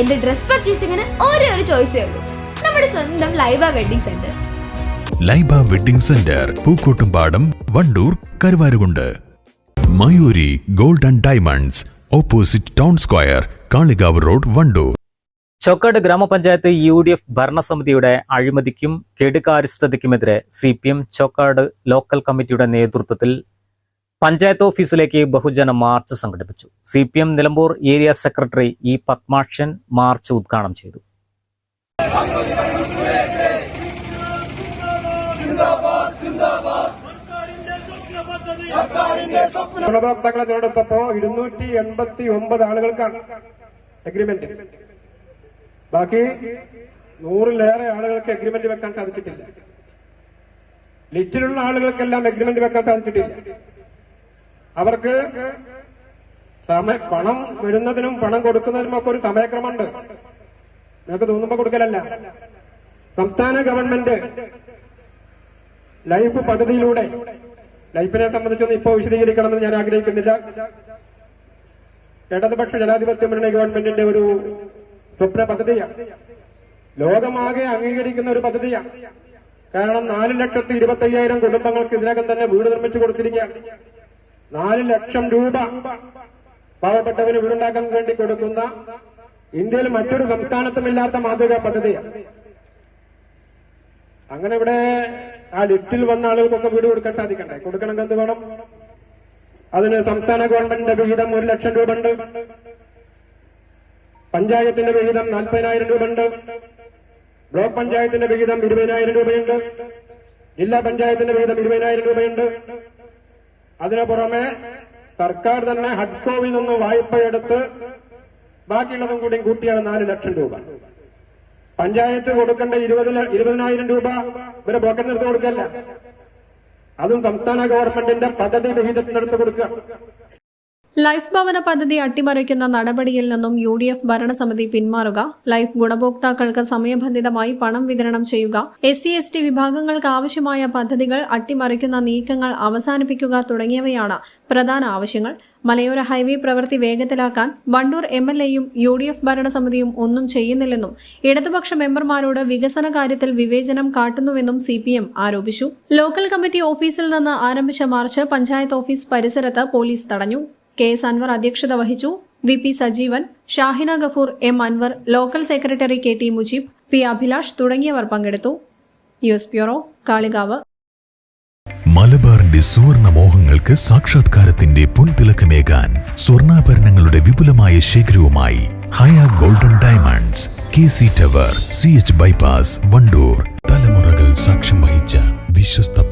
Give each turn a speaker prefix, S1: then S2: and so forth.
S1: എന്റെ ഡ്രസ് പർച്ചേസിംഗിന് ഒരേ ഒരു ചോയ്സേ ഉള്ളൂ. നമ്മുടെ സ്വന്തം Laiba wedding centre.
S2: Laiba wedding centre Pookkottumpadam Wandoor Karuvarakundu. Mayuri gold and diamonds opposite town square Kalikavu road Wandoor.
S3: Chokkad ഗ്രാമപഞ്ചായത്ത് യു ഡി എഫ് ഭരണസമിതിയുടെ അഴിമതിക്കും കെടുകാര്യസ്ഥതയ്ക്കുമെതിരെ C P M Chokkad local കമ്മിറ്റിയുടെ നേതൃത്വത്തിൽ പഞ്ചായത്ത് ഓഫീസിലേക്ക് ബഹുജന മാർച്ച് സംഘടിപ്പിച്ചു. C P M Nilambur area secretary E Padmakshan march ഉദ്ഘാടനം ചെയ്തു.
S4: ഗുണഭോക്താക്കളെ തിരഞ്ഞെടുത്തപ്പോ ഇരുന്നൂറ്റി എൺപത്തി ഒമ്പത് ആളുകൾക്കാണ് അഗ്രിമെന്റ് ബാക്കി നൂറിലേറെ ആളുകൾക്ക് അഗ്രിമെന്റ് വെക്കാൻ സാധിച്ചിട്ടില്ല. ലിറ്റിലുള്ള ആളുകൾക്കെല്ലാം അഗ്രിമെന്റ് വെക്കാൻ സാധിച്ചിട്ടില്ല. അവർക്ക് സമയ പണം വരുന്നതിനും പണം കൊടുക്കുന്നതിനും ഒക്കെ ഒരു സമയക്രമമുണ്ട്. നിങ്ങൾക്ക് തോന്നുമ്പോ കൊടുക്കലല്ല. സംസ്ഥാന ഗവൺമെന്റ് ലൈഫ് പദ്ധതിയിലൂടെ ലൈഫിനെ സംബന്ധിച്ചൊന്നും ഇപ്പോൾ വിശദീകരിക്കണമെന്ന് ഞാൻ ആഗ്രഹിക്കുന്നില്ല. ഇടതുപക്ഷ ജനാധിപത്യ മുന്നണി ഗവൺമെന്റിന്റെ ഒരു സ്വപ്ന പദ്ധതിയാണ് ലോകമാകെ അംഗീകരിക്കുന്ന ഒരു പദ്ധതിയാണ് കാരണം നാല് ലക്ഷത്തി ഇരുപത്തി അയ്യായിരം കുടുംബങ്ങൾക്ക് ഇതിനകം തന്നെ വീട് നിർമ്മിച്ചു കൊടുത്തിരിക്കുകയാണ്. നാല് ലക്ഷം രൂപ പാവപ്പെട്ടവന് വീടുണ്ടാക്കാൻ വേണ്ടി കൊടുക്കുന്ന ഇന്ത്യയിൽ മറ്റൊരു സംസ്ഥാനത്തുമില്ലാത്ത മാതൃകാ പദ്ധതിയാണ് അങ്ങനെ ഇവിടെ ആ ലിഫ്റ്റിൽ വന്ന ആളുകൾക്കൊക്കെ വീട് കൊടുക്കാൻ സാധിക്കണ്ടേ? കൊടുക്കണമെങ്കിൽ എന്ത് വേണം? അതിന് സംസ്ഥാന ഗവൺമെന്റിന്റെ വിഹിതം ഒരു ലക്ഷം രൂപ ഉണ്ട് പഞ്ചായത്തിന്റെ വിഹിതം നാൽപ്പതിനായിരം രൂപ ഉണ്ട് ബ്ലോക്ക് പഞ്ചായത്തിന്റെ വിഹിതം ഇരുപതിനായിരം രൂപയുണ്ട്. ജില്ലാ പഞ്ചായത്തിന്റെ വിഹിതം ഇരുപതിനായിരം രൂപയുണ്ട്. അതിനു പുറമെ സർക്കാർ തന്നെ ഹഡ്കോവിൽ നിന്ന് വായ്പയെടുത്ത് ബാക്കിയുള്ളതും കൂടി കൂട്ടിയാണ് നാല് ലക്ഷം രൂപ. പഞ്ചായത്ത് കൊടുക്കേണ്ട ഇരുപത് ഇരുപതിനായിരം രൂപ ഇവരെ പോക്കറ്റ് നിർത്തി കൊടുക്കല്ല അതും സംസ്ഥാന ഗവൺമെന്റിന്റെ പദ്ധതി വിഹിതത്തിനെടുത്ത് കൊടുക്കുക.
S5: ലൈഫ് ഭവന പദ്ധതി അട്ടിമറിക്കുന്ന നടപടിയിൽ നിന്നും യു ഡി എഫ് ഭരണസമിതി പിന്മാറുക. ലൈഫ് ഗുണഭോക്താക്കൾക്ക് സമയബന്ധിതമായി പണം വിതരണം ചെയ്യുക. എസ് സി എസ് ടി വിഭാഗങ്ങൾക്ക് ആവശ്യമായ പദ്ധതികൾ അട്ടിമറിക്കുന്ന നീക്കങ്ങൾ അവസാനിപ്പിക്കുക തുടങ്ങിയവയാണ് പ്രധാന ആവശ്യങ്ങൾ. മലയോര ഹൈവേ പ്രവൃത്തി വേഗത്തിലാക്കാൻ വണ്ടൂർ എം എൽ എയും യു ഡി എഫ് ഭരണസമിതിയും ഒന്നും ചെയ്യുന്നില്ലെന്നും ഇടതുപക്ഷ മെമ്പർമാരോട് വികസന കാര്യത്തിൽ വിവേചനം കാട്ടുന്നുവെന്നും സി പി എം ആരോപിച്ചു. ലോക്കൽ കമ്മിറ്റി ഓഫീസിൽ നിന്ന് ആരംഭിച്ച മാർച്ച് പഞ്ചായത്ത് ഓഫീസ് പരിസരത്ത് പോലീസ് തടഞ്ഞു. കെ എസ് അൻവർ അധ്യക്ഷത വഹിച്ചു. V P Sajeevan Shahina Gafoor M Anwar local secretary K T Mujeeb P Abhilash തുടങ്ങിയവർ പങ്കെടുത്തു. News bureau Kalikavu.
S2: മലബാറിന്റെ സുവർണ മോഹങ്ങൾക്ക് സാക്ഷാത്കാരത്തിന്റെ പൊൻതിളക്കമേകാൻ സ്വർണാഭരണങ്ങളുടെ വിപുലമായ ശേഖരവുമായി Haya golden diamonds K C tower C H bypass Wandoor. തലമുറകൾ സാക്ഷ്യം വഹിച്ച വിശ്വസ്ത